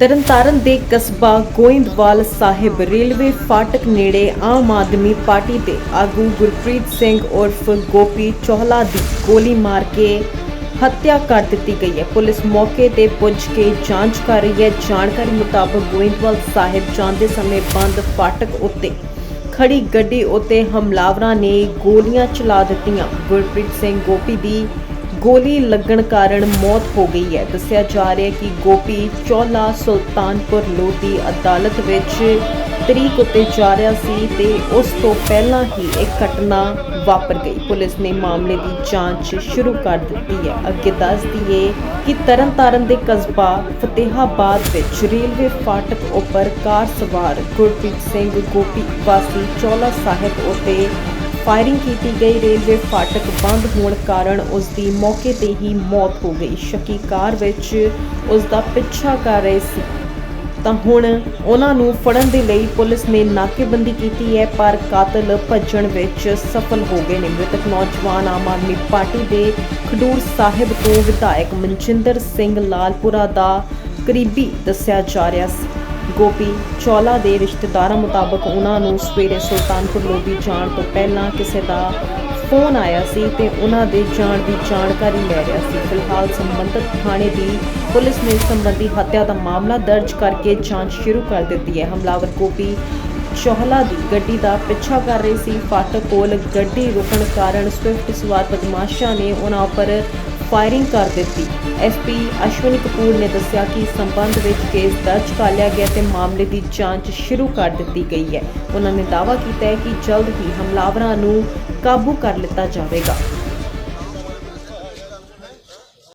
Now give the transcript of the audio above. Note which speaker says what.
Speaker 1: ਤਰਨਤਾਰਨ ਦੇ ਕਸਬਾ ਗੋਇੰਦਵਾਲ ਸਾਹਿਬ ਰੇਲਵੇ ਫਾਟਕ ਨੇੜੇ ਆਮ ਆਦਮੀ ਪਾਰਟੀ ਦੇ ਆਗੂ ਗੁਰਪ੍ਰੀਤ ਸਿੰਘ ਉਰਫ ਗੋਪੀ ਚੋਹਲਾ ਦੀ ਗੋਲੀ ਮਾਰ ਕੇ ਹੱਤਿਆ ਕਰ ਦਿੱਤੀ ਗਈ ਹੈ। ਪੁਲਿਸ ਮੌਕੇ ਤੇ ਪੁੱਜ ਕੇ ਜਾਂਚ ਕਰ ਰਹੀ ਹੈ। ਜਾਣਕਾਰੀ ਮੁਤਾਬਕ ਗੋਇੰਦਵਾਲ ਸਾਹਿਬ ਜਾਂਦੇ ਸਮੇਂ ਬੰਦ ਫਾਟਕ ਉੱਤੇ ਖੜੀ ਗੱਡੀ ਉੱਤੇ ਹਮਲਾਵਰਾਂ ਨੇ ਗੋਲੀਆਂ ਚਲਾ ਦਿੱਤੀਆਂ। ਗੁਰਪ੍ਰੀਤ ਸਿੰਘ ਗੋਪੀ ਦੀ ਗੋਲੀ ਲੱਗਣ ਕਾਰਨ ਮੌਤ ਹੋ ਗਈ ਹੈ। ਦੱਸਿਆ ਜਾ ਰਿਹਾ ਹੈ ਕਿ ਗੋਪੀ ਚੌਲਾ ਸੁਲਤਾਨਪੁਰ ਲੋਧੀ ਅਦਾਲਤ ਵਿੱਚ ਤਰੀਕ ਉੱਤੇ ਜਾ ਰਿਹਾ ਸੀ ਤੇ ਉਸ ਤੋਂ ਪਹਿਲਾਂ ਹੀ ਇਹ ਘਟਨਾ ਵਾਪਰ ਗਈ। ਪੁਲਿਸ ਨੇ ਮਾਮਲੇ ਦੀ ਜਾਂਚ ਸ਼ੁਰੂ ਕਰ ਦਿੱਤੀ ਹੈ। ਅੱਗੇ ਦੱਸ ਦਈਏ ਕਿ ਤਰਨਤਾਰਨ ਦੇ ਕਸਬਾ ਫਤਿਹਾਬਾਦ ਵਿੱਚ ਰੇਲਵੇ ਫਾਟਕ ਉੱਪਰ ਕਾਰ ਸਵਾਰ ਗੁਰਪ੍ਰੀਤ ਸਿੰਘ ਗੋਪੀ ਵਾਸੀ ਚੌਲਾ ਸਾਹਿਬ ਉੱਤੇ ਫਾਇਰਿੰਗ ਕੀਤੀ ਗਈ। ਰੇਲਵੇ ਫਾਟਕ ਬੰਦ ਹੋਣ ਕਾਰਨ ਉਸ ਦੀ ਮੌਕੇ ਤੇ ਹੀ ਮੌਤ ਹੋ ਗਈ। ਸ਼ੱਕੀ ਕਾਰ ਵਿੱਚ ਉਸ ਦਾ ਪਿੱਛਾ ਕਰ ਰਹੇ ਸੀ। ਤਾਂ ਹੁਣ ਉਹਨਾਂ ਨੂੰ ਫੜਨ ਦੇ ਲਈ ਪੁਲਿਸ ਨੇ ਨਾਕੇਬੰਦੀ ਕੀਤੀ ਹੈ, ਪਰ ਕਾਤਲ ਭੱਜਣ ਵਿੱਚ ਸਫਲ ਹੋ ਗਏ ਨੇ। ਮ੍ਰਿਤਕ ਨੌਜਵਾਨ ਆਮ ਆਦਮੀ ਪਾਰਟੀ ਦੇ ਖਡੂਰ ਸਾਹਿਬ ਤੋਂ ਵਿਧਾਇਕ ਮਨਜਿੰਦਰ ਸਿੰਘ ਲਾਲਪੁਰਾ ਦਾ ਕਰੀਬੀ ਦੱਸਿਆ ਜਾ ਰਿਹਾ ਸੀ। ਗੋਪੀ ਚੌਲਾ ਦੇ ਰਿਸ਼ਤੇਦਾਰਾਂ ਮੁਤਾਬਕ ਉਹਨਾਂ ਨੂੰ ਸਵੇਰੇ ਸੁਲਤਾਨਪੁਰ ਲੋਧੀ ਜਾਣ ਤੋਂ ਪਹਿਲਾਂ ਕਿਸੇ ਦਾ ਫੋਨ ਆਇਆ ਸੀ ਤੇ ਉਹਨਾਂ ਦੇ ਜਾਣ ਦੀ ਜਾਣਕਾਰੀ ਲੈ ਰਿਹਾ ਸੀ। ਫਿਲਹਾਲ ਸੰਬੰਧਿਤ ਥਾਣੇ ਦੀ ਪੁਲਿਸ ਨੇ ਇਸ ਸੰਬੰਧੀ ਹੱਤਿਆ ਦਾ ਮਾਮਲਾ ਦਰਜ ਕਰਕੇ ਜਾਂਚ ਸ਼ੁਰੂ ਕਰ ਦਿੱਤੀ ਹੈ। ਹਮਲਾਵਰ ਗੋਪੀ ਚੋਹਲਾ ਦੀ ਗੱਡੀ ਦਾ ਪਿੱਛਾ ਕਰ ਰਹੀ ਸੀ। ਫਾਟਕ ਕੋਲ ਗੱਡੀ ਰੁਕਣ ਕਾਰਨ ਸਵਿਫਟ ਸਵਾਰ ਬਦਮਾਸ਼ਾਂ ਨੇ ਉਹਨਾਂ ਉੱਪਰ ਫਾਇਰਿੰਗ ਕਰ ਦਿੱਤੀ। ਐਸਪੀ ਅਸ਼ਵਨੀ ਕਪੂਰ ਨੇ ਦੱਸਿਆ ਕਿ ਇਸ ਸੰਬੰਧ ਵਿੱਚ ਕੇਸ ਦਰਜ ਕਰ ਲਿਆ ਗਿਆ ਤੇ ਮਾਮਲੇ ਦੀ ਜਾਂਚ ਸ਼ੁਰੂ ਕਰ ਦਿੱਤੀ ਗਈ ਹੈ। ਉਹਨਾਂ ਨੇ ਦਾਅਵਾ ਕੀਤਾ ਹੈ ਕਿ ਜਲਦ ਹੀ ਹਮਲਾਵਰਾਂ ਨੂੰ ਕਾਬੂ ਕਰ ਲਿੱਤਾ ਜਾਵੇਗਾ।